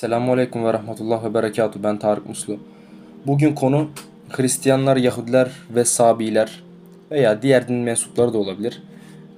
Selamun Aleyküm ve Rahmetullah ve Berekatuhu. Ben Tarık Muslu. Bugün konu Hristiyanlar, Yahudiler ve Sabiler veya diğer din mensupları da olabilir.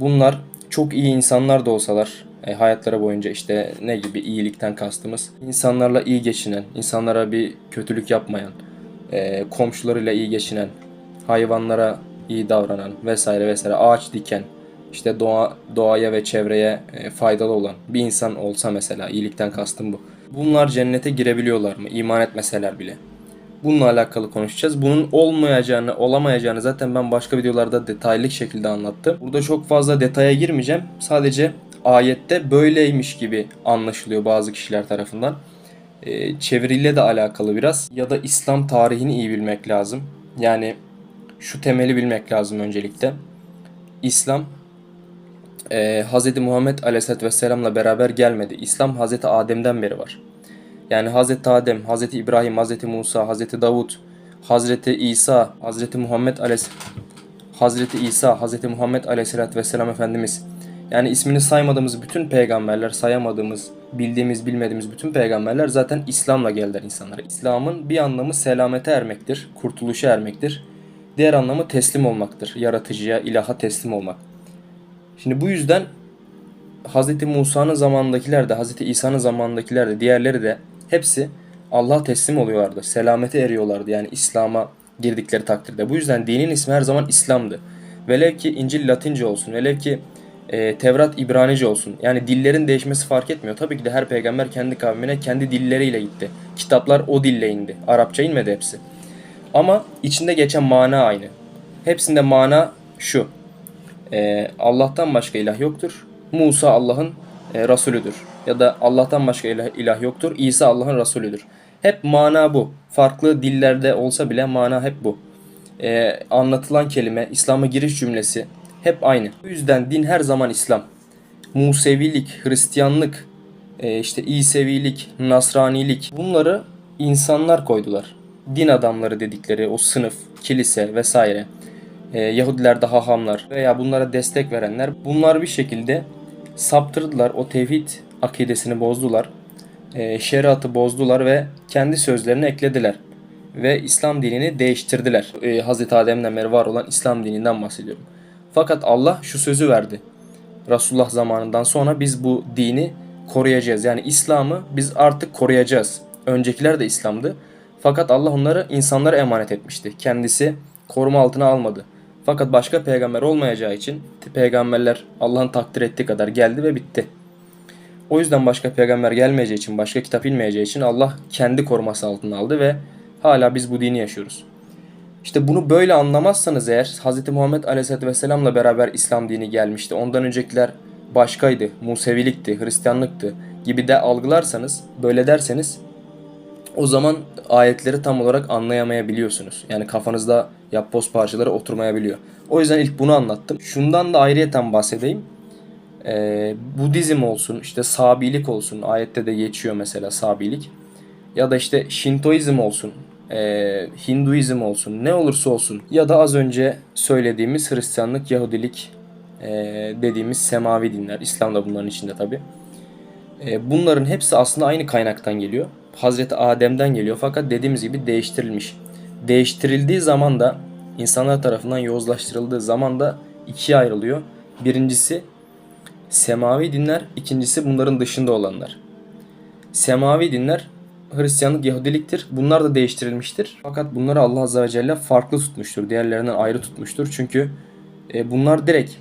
Bunlar çok iyi insanlar da olsalar e, hayatları boyunca işte ne gibi iyilikten kastımız insanlarla iyi geçinen, insanlara bir kötülük yapmayan, e, komşularıyla iyi geçinen, hayvanlara iyi davranan vesaire vesaire ağaç diken, işte doğa, doğaya ve çevreye e, faydalı olan bir insan olsa mesela iyilikten kastım bu. Bunlar cennete girebiliyorlar mı? İman etmeseler bile. Bununla alakalı konuşacağız. Bunun olmayacağını, olamayacağını zaten ben başka videolarda detaylı şekilde anlattım. Burada çok fazla detaya girmeyeceğim. Sadece ayette böyleymiş gibi anlaşılıyor bazı kişiler tarafından. Ee, çeviriyle de alakalı biraz. Ya da İslam tarihini iyi bilmek lazım. Yani şu temeli bilmek lazım öncelikle. İslam e, Hz. Muhammed Aleyhisselatü Vesselam'la beraber gelmedi. İslam Hz. Adem'den beri var. Yani Hz. Adem, Hz. İbrahim, Hz. Musa, Hz. Davut, Hz. İsa, Hz. Muhammed Aleyhisselatü Hazreti İsa, Hazreti Muhammed Aleyhisselatü Vesselam Efendimiz. Yani ismini saymadığımız bütün peygamberler, sayamadığımız, bildiğimiz, bilmediğimiz bütün peygamberler zaten İslam'la geldiler insanlara. İslam'ın bir anlamı selamete ermektir, kurtuluşa ermektir. Diğer anlamı teslim olmaktır. Yaratıcıya, ilaha teslim olmak. Şimdi bu yüzden Hz. Musa'nın zamanındakiler de, Hz. İsa'nın zamanındakiler de, diğerleri de hepsi Allah'a teslim oluyorlardı. Selamete eriyorlardı yani İslam'a girdikleri takdirde. Bu yüzden dinin ismi her zaman İslam'dı. Velev ki İncil Latince olsun, velev ki e, Tevrat İbranice olsun. Yani dillerin değişmesi fark etmiyor. Tabii ki de her peygamber kendi kavmine kendi dilleriyle gitti. Kitaplar o dille indi. Arapça inmedi hepsi. Ama içinde geçen mana aynı. Hepsinde mana şu. E, Allah'tan başka ilah yoktur. Musa Allah'ın e, Resulüdür. Ya da Allah'tan başka ilah, ilah yoktur. İsa Allah'ın Resulüdür. Hep mana bu. Farklı dillerde olsa bile mana hep bu. E, anlatılan kelime, İslam'a giriş cümlesi hep aynı. Bu yüzden din her zaman İslam. Musevilik, Hristiyanlık, e, işte İsevilik, Nasranilik bunları insanlar koydular. Din adamları dedikleri o sınıf, kilise vesaire. E, Yahudiler hahamlar veya bunlara destek verenler bunlar bir şekilde saptırdılar. O tevhid akidesini bozdular. E, şeriatı bozdular ve kendi sözlerini eklediler. Ve İslam dinini değiştirdiler. E, Hz. Adem'den beri var olan İslam dininden bahsediyorum. Fakat Allah şu sözü verdi. Resulullah zamanından sonra biz bu dini koruyacağız. Yani İslam'ı biz artık koruyacağız. Öncekiler de İslam'dı. Fakat Allah onları insanlara emanet etmişti. Kendisi koruma altına almadı. Fakat başka peygamber olmayacağı için peygamberler Allah'ın takdir ettiği kadar geldi ve bitti. O yüzden başka peygamber gelmeyeceği için, başka kitap inmeyeceği için Allah kendi koruması altına aldı ve hala biz bu dini yaşıyoruz. İşte bunu böyle anlamazsanız eğer Hz. Muhammed Aleyhisselatü Vesselam'la beraber İslam dini gelmişti. Ondan öncekiler başkaydı, Musevilikti, Hristiyanlıktı gibi de algılarsanız, böyle derseniz o zaman ayetleri tam olarak anlayamayabiliyorsunuz. Yani kafanızda yapboz parçaları oturmayabiliyor. O yüzden ilk bunu anlattım. Şundan da ayrıyeten bahsedeyim. Ee, Budizm olsun, işte Sabilik olsun. Ayette de geçiyor mesela Sabilik. Ya da işte Şintoizm olsun, e, Hinduizm olsun, ne olursa olsun. Ya da az önce söylediğimiz Hristiyanlık, Yahudilik e, dediğimiz semavi dinler. İslam da bunların içinde tabi. E, bunların hepsi aslında aynı kaynaktan geliyor. Hazreti Adem'den geliyor fakat dediğimiz gibi değiştirilmiş. Değiştirildiği zaman da insanlar tarafından yozlaştırıldığı zaman da ikiye ayrılıyor. Birincisi semavi dinler, ikincisi bunların dışında olanlar. Semavi dinler Hristiyanlık, Yahudiliktir. Bunlar da değiştirilmiştir. Fakat bunları Allah Azze ve Celle farklı tutmuştur. Diğerlerinden ayrı tutmuştur. Çünkü e, bunlar direkt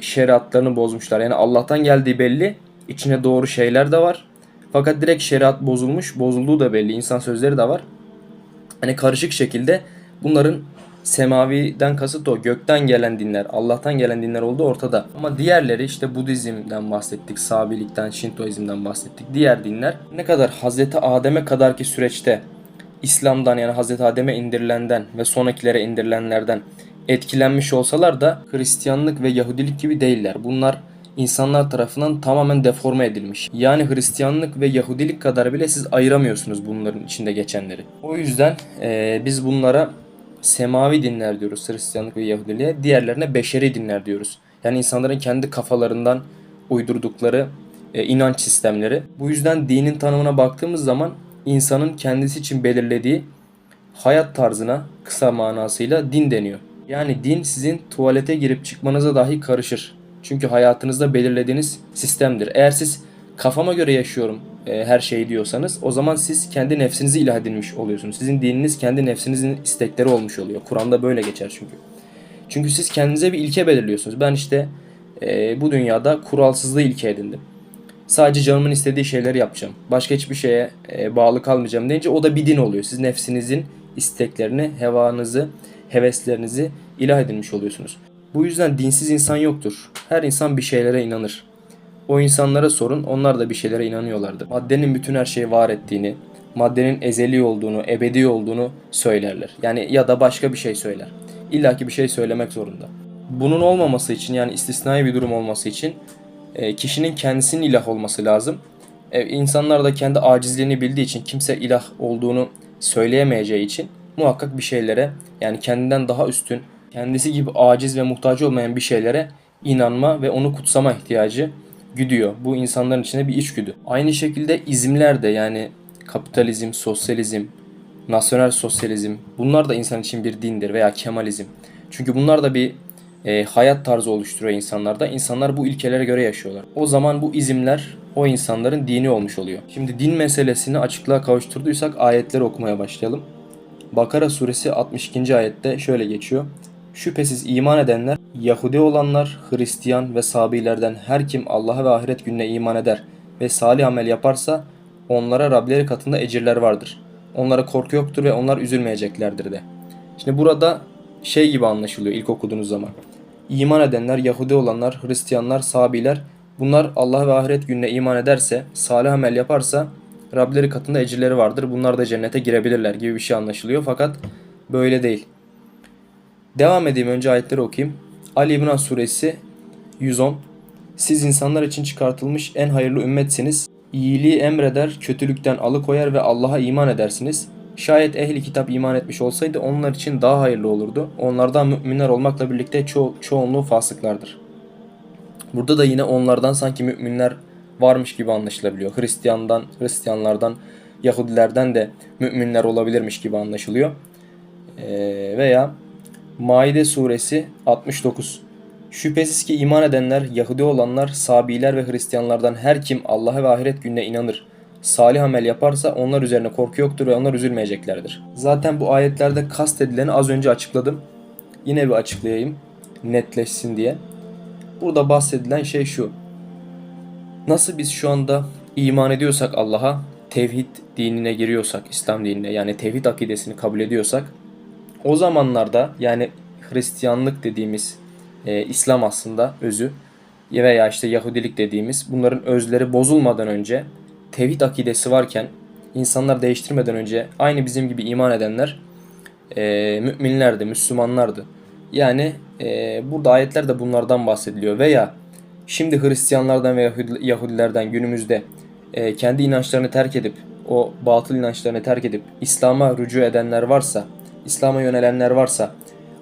şeriatlarını bozmuşlar. Yani Allah'tan geldiği belli. İçine doğru şeyler de var. Fakat direkt şeriat bozulmuş. Bozulduğu da belli. İnsan sözleri de var. Hani karışık şekilde bunların semaviden kasıt o. Gökten gelen dinler, Allah'tan gelen dinler olduğu ortada. Ama diğerleri işte Budizm'den bahsettik, Sabilikten, Şintoizm'den bahsettik. Diğer dinler ne kadar Hazreti Adem'e kadarki süreçte İslam'dan yani Hazreti Adem'e indirilenden ve sonrakilere indirilenlerden etkilenmiş olsalar da Hristiyanlık ve Yahudilik gibi değiller. Bunlar insanlar tarafından tamamen deforme edilmiş. Yani Hristiyanlık ve Yahudilik kadar bile siz ayıramıyorsunuz bunların içinde geçenleri. O yüzden eee, biz bunlara semavi dinler diyoruz Hristiyanlık ve Yahudiliğe. Diğerlerine beşeri dinler diyoruz. Yani insanların kendi kafalarından uydurdukları e, inanç sistemleri. Bu yüzden dinin tanımına baktığımız zaman insanın kendisi için belirlediği hayat tarzına kısa manasıyla din deniyor. Yani din sizin tuvalete girip çıkmanıza dahi karışır. Çünkü hayatınızda belirlediğiniz sistemdir. Eğer siz kafama göre yaşıyorum e, her şeyi diyorsanız o zaman siz kendi nefsinizi ilah edinmiş oluyorsunuz. Sizin dininiz kendi nefsinizin istekleri olmuş oluyor. Kur'an'da böyle geçer çünkü. Çünkü siz kendinize bir ilke belirliyorsunuz. Ben işte e, bu dünyada kuralsızlığı ilke edindim. Sadece canımın istediği şeyleri yapacağım. Başka hiçbir şeye e, bağlı kalmayacağım deyince o da bir din oluyor. Siz nefsinizin isteklerini, hevanızı, heveslerinizi ilah edinmiş oluyorsunuz. Bu yüzden dinsiz insan yoktur. Her insan bir şeylere inanır. O insanlara sorun, onlar da bir şeylere inanıyorlardır. Maddenin bütün her şeyi var ettiğini, maddenin ezeli olduğunu, ebedi olduğunu söylerler. Yani ya da başka bir şey söyler. İlla ki bir şey söylemek zorunda. Bunun olmaması için yani istisnai bir durum olması için e, kişinin kendisinin ilah olması lazım. E, insanlar da kendi acizliğini bildiği için kimse ilah olduğunu söyleyemeyeceği için muhakkak bir şeylere yani kendinden daha üstün, kendisi gibi aciz ve muhtaç olmayan bir şeylere inanma ve onu kutsama ihtiyacı güdüyor. Bu insanların içinde bir içgüdü. Aynı şekilde izimler de yani kapitalizm, sosyalizm, nasyonel sosyalizm bunlar da insan için bir dindir veya kemalizm. Çünkü bunlar da bir e, hayat tarzı oluşturuyor insanlarda. İnsanlar bu ilkelere göre yaşıyorlar. O zaman bu izimler o insanların dini olmuş oluyor. Şimdi din meselesini açıklığa kavuşturduysak ayetleri okumaya başlayalım. Bakara suresi 62. ayette şöyle geçiyor. Şüphesiz iman edenler, Yahudi olanlar, Hristiyan ve Sabilerden her kim Allah'a ve ahiret gününe iman eder ve salih amel yaparsa onlara Rableri katında ecirler vardır. Onlara korku yoktur ve onlar üzülmeyeceklerdir de. Şimdi burada şey gibi anlaşılıyor ilk okuduğunuz zaman. İman edenler, Yahudi olanlar, Hristiyanlar, Sabiler bunlar Allah ve ahiret gününe iman ederse, salih amel yaparsa Rableri katında ecirleri vardır. Bunlar da cennete girebilirler gibi bir şey anlaşılıyor. Fakat böyle değil. Devam edeyim önce ayetleri okuyayım. Ali İmran suresi 110 Siz insanlar için çıkartılmış en hayırlı ümmetsiniz. İyiliği emreder, kötülükten alıkoyar ve Allah'a iman edersiniz. Şayet ehli kitap iman etmiş olsaydı onlar için daha hayırlı olurdu. Onlardan müminler olmakla birlikte ço çoğunluğu fasıklardır. Burada da yine onlardan sanki müminler varmış gibi anlaşılabiliyor. Hristiyandan, Hristiyanlardan, Yahudilerden de müminler olabilirmiş gibi anlaşılıyor. Ee, veya Maide suresi 69 Şüphesiz ki iman edenler, Yahudi olanlar, Sabiler ve Hristiyanlardan her kim Allah'a ve ahiret gününe inanır, salih amel yaparsa onlar üzerine korku yoktur ve onlar üzülmeyeceklerdir. Zaten bu ayetlerde kastedileni az önce açıkladım. Yine bir açıklayayım netleşsin diye. Burada bahsedilen şey şu. Nasıl biz şu anda iman ediyorsak Allah'a, tevhid dinine giriyorsak, İslam dinine yani tevhid akidesini kabul ediyorsak o zamanlarda yani Hristiyanlık dediğimiz e, İslam aslında özü veya işte Yahudilik dediğimiz bunların özleri bozulmadan önce tevhid akidesi varken insanlar değiştirmeden önce aynı bizim gibi iman edenler e, müminlerdi, Müslümanlardı. Yani e, burada ayetlerde bunlardan bahsediliyor veya şimdi Hristiyanlardan ve Yahudilerden günümüzde e, kendi inançlarını terk edip o batıl inançlarını terk edip İslam'a rücu edenler varsa, İslam'a yönelenler varsa,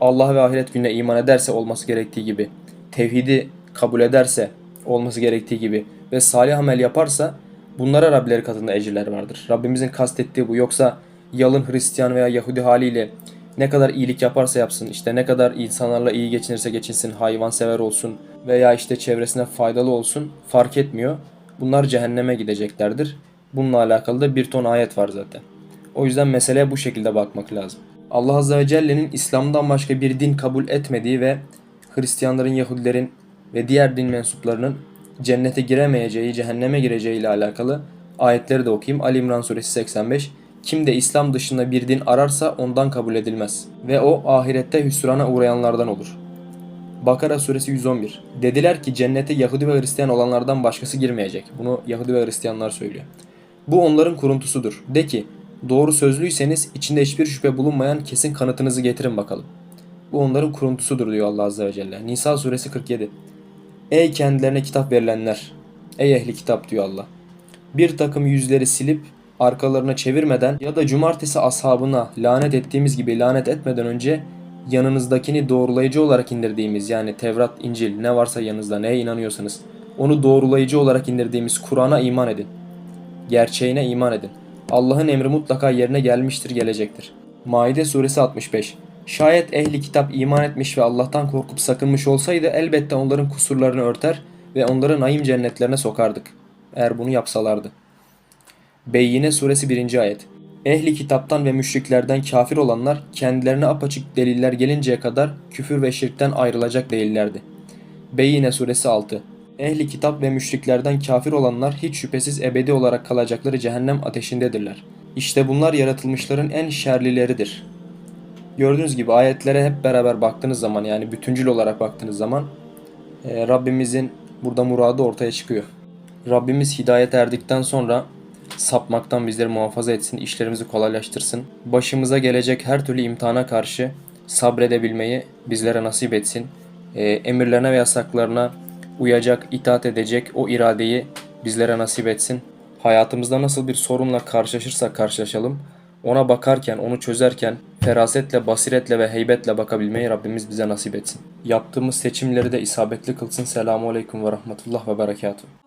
Allah ve ahiret gününe iman ederse olması gerektiği gibi, tevhidi kabul ederse olması gerektiği gibi ve salih amel yaparsa bunlara Rableri katında ecirler vardır. Rabbimizin kastettiği bu. Yoksa yalın Hristiyan veya Yahudi haliyle ne kadar iyilik yaparsa yapsın, işte ne kadar insanlarla iyi geçinirse geçinsin, hayvansever olsun veya işte çevresine faydalı olsun fark etmiyor. Bunlar cehenneme gideceklerdir. Bununla alakalı da bir ton ayet var zaten. O yüzden meseleye bu şekilde bakmak lazım. Allah Azze ve Celle'nin İslam'dan başka bir din kabul etmediği ve Hristiyanların, Yahudilerin ve diğer din mensuplarının cennete giremeyeceği, cehenneme gireceği ile alakalı ayetleri de okuyayım. Ali İmran suresi 85. Kim de İslam dışında bir din ararsa ondan kabul edilmez ve o ahirette hüsrana uğrayanlardan olur. Bakara suresi 111. Dediler ki cennete Yahudi ve Hristiyan olanlardan başkası girmeyecek. Bunu Yahudi ve Hristiyanlar söylüyor. Bu onların kuruntusudur. De ki doğru sözlüyseniz içinde hiçbir şüphe bulunmayan kesin kanıtınızı getirin bakalım. Bu onların kuruntusudur diyor Allah Azze ve Celle. Nisa suresi 47. Ey kendilerine kitap verilenler! Ey ehli kitap diyor Allah. Bir takım yüzleri silip arkalarına çevirmeden ya da cumartesi ashabına lanet ettiğimiz gibi lanet etmeden önce yanınızdakini doğrulayıcı olarak indirdiğimiz yani Tevrat, İncil ne varsa yanınızda neye inanıyorsanız Onu doğrulayıcı olarak indirdiğimiz Kur'an'a iman edin. Gerçeğine iman edin. Allah'ın emri mutlaka yerine gelmiştir, gelecektir. Maide suresi 65. Şayet ehli kitap iman etmiş ve Allah'tan korkup sakınmış olsaydı elbette onların kusurlarını örter ve onları naim cennetlerine sokardık. Eğer bunu yapsalardı. Beyyine suresi 1. ayet. Ehli kitaptan ve müşriklerden kafir olanlar kendilerine apaçık deliller gelinceye kadar küfür ve şirkten ayrılacak değillerdi. Beyyine suresi 6. Ehli kitap ve müşriklerden kafir olanlar hiç şüphesiz ebedi olarak kalacakları cehennem ateşindedirler. İşte bunlar yaratılmışların en şerlileridir. Gördüğünüz gibi ayetlere hep beraber baktığınız zaman yani bütüncül olarak baktığınız zaman e, Rabbimizin burada muradı ortaya çıkıyor. Rabbimiz hidayet erdikten sonra sapmaktan bizleri muhafaza etsin, işlerimizi kolaylaştırsın. Başımıza gelecek her türlü imtihana karşı sabredebilmeyi bizlere nasip etsin. E, emirlerine ve yasaklarına uyacak, itaat edecek o iradeyi bizlere nasip etsin. Hayatımızda nasıl bir sorunla karşılaşırsak karşılaşalım, ona bakarken, onu çözerken ferasetle, basiretle ve heybetle bakabilmeyi Rabbimiz bize nasip etsin. Yaptığımız seçimleri de isabetli kılsın. Selamun Aleyküm ve Rahmetullah ve Berekatuhu.